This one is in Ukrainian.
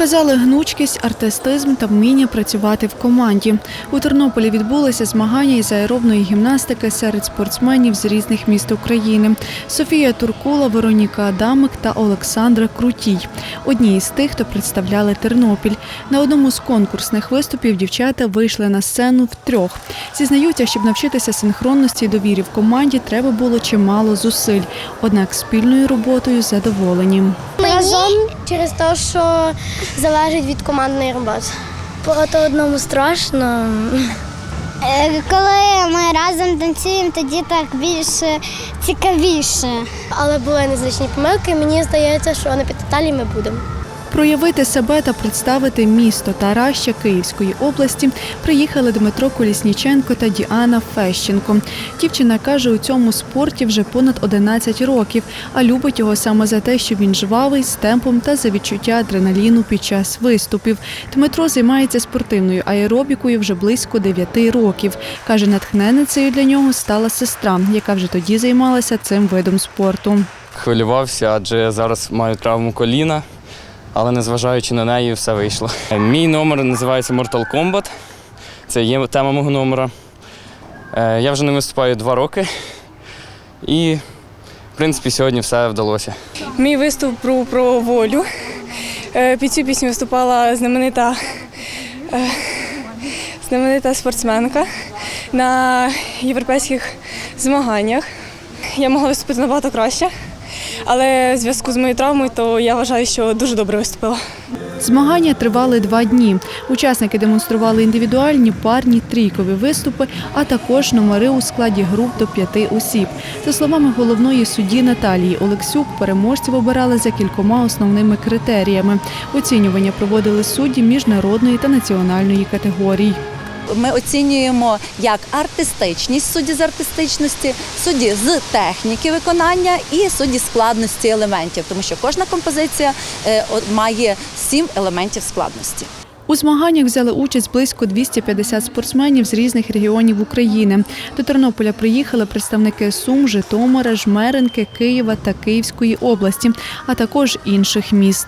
Показали гнучкість, артистизм та вміння працювати в команді. У Тернополі відбулися змагання із аеробної гімнастики серед спортсменів з різних міст України. Софія Туркула, Вероніка Адамик та Олександра Крутій. Одні із тих, хто представляли Тернопіль. На одному з конкурсних виступів дівчата вийшли на сцену втрьох. Зізнаються, щоб навчитися синхронності і довірі в команді, треба було чимало зусиль. Однак спільною роботою задоволені. Разом через те, що залежить від командної роботи. Проти одному страшно. Е, Коли ми разом танцюємо, тоді так більше цікавіше. Але були незначні помилки. Мені здається, що на підталі ми будемо. Проявити себе та представити місто Тараща Київської області приїхали Дмитро Колісніченко та Діана Фещенко. Дівчина каже, у цьому спорті вже понад 11 років, а любить його саме за те, що він жвавий, з темпом та за відчуття адреналіну під час виступів. Дмитро займається спортивною аеробікою вже близько 9 років. Каже, натхненницею для нього стала сестра, яка вже тоді займалася цим видом спорту. Хвилювався, адже зараз маю травму коліна, але незважаючи на неї, все вийшло. Мій номер називається Mortal Kombat. Це є тема мого номера. Е, Я вже не виступаю два роки. І, в принципі, сьогодні все вдалося. Мій виступ про, про волю. Е, Під цю пісню виступала знаменита, е, знаменита спортсменка на європейських змаганнях. Я могла виступити набагато краще, але в зв'язку з моєю травмою, то я вважаю, що дуже добре виступила. Змагання тривали два дні. Учасники демонстрували індивідуальні, парні, трійкові виступи, а також номери у складі груп до п'яти осіб. За словами головної судді Наталії Олексюк, переможців обирали за кількома основними критеріями. Оцінювання проводили судді міжнародної та національної категорій. Ми оцінюємо як артистичність судді з артистичності, судді з техніки виконання і судді складності елементів, тому що кожна композиція е, має сім елементів складності. У змаганнях взяли участь близько 250 спортсменів з різних регіонів України. До Тернополя приїхали представники Сум, Житомира, Жмеренки, Києва та Київської області, а також інших міст.